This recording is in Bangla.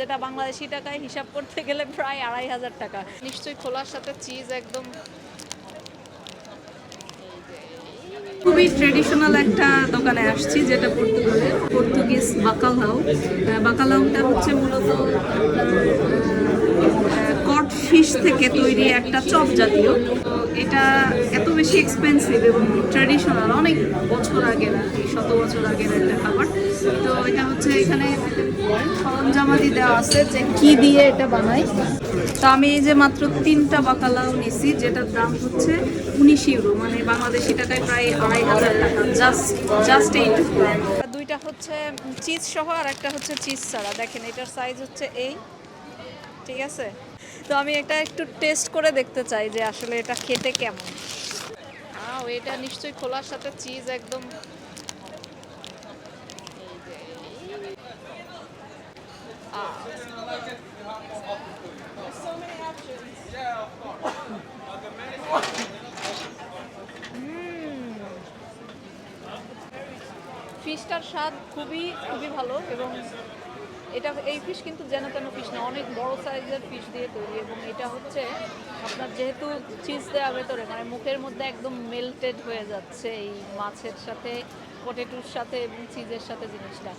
যেটা বাংলাদেশি টাকায় হিসাব করতে গেলে প্রায় আড়াই হাজার টাকা। নিশ্চয়ই খোলার সাথে চিজ একদম খুবই ট্রেডিশনাল একটা দোকানে আসছি, যেটা পর্তুগালের। পর্তুগিজ বাকালাও। বাকালাওটা হচ্ছে মূলত ফিশ থেকে তৈরি একটা চপ জাতীয়। এটা এত বেশি এক্সপেন্সিভ এবং ট্রেডিশনাল অনেক বছর আগের আর কি, শত বছর আগের একটা খাবার। তো এটা হচ্ছে এখানে সরঞ্জামাদি দেওয়া আছে যে কি দিয়ে এটা বানায়। তো আমি এই যে মাত্র তিনটা বাকালাও নিছি, যেটার দাম হচ্ছে উনিশ ইউরো মানে বাংলাদেশি টাকায় প্রায় আড়াই হাজার টাকা জাস্ট জাস্ট এইটুকু দুইটা হচ্ছে চিজ সহ, আর একটা হচ্ছে চিজ ছাড়া। দেখেন, এটার সাইজ হচ্ছে এই ঠিক আছে? তো আমি এটা একটু টেস্ট করে দেখতে চাই যে আসলে এটা খেতে কেমন। আও এটা নিশ্চয়ই খোলার সাথে চিজ একদম। ফিশটার স্বাদ খুবই খুবই ভালো এবং এটা, এই ফিশ কিন্তু যেন তেন ফিশ না, অনেক বড় সাইজের ফিশ দিয়ে তৈরি এবং এটা হচ্ছে আপনার যেহেতু চিজ দেওয়া ভেতরে মানে মুখের মধ্যে একদম মেল্টেড হয়ে যাচ্ছে এই মাছের সাথে পটেটোর সাথে এবং চিজের সাথে জিনিসটা।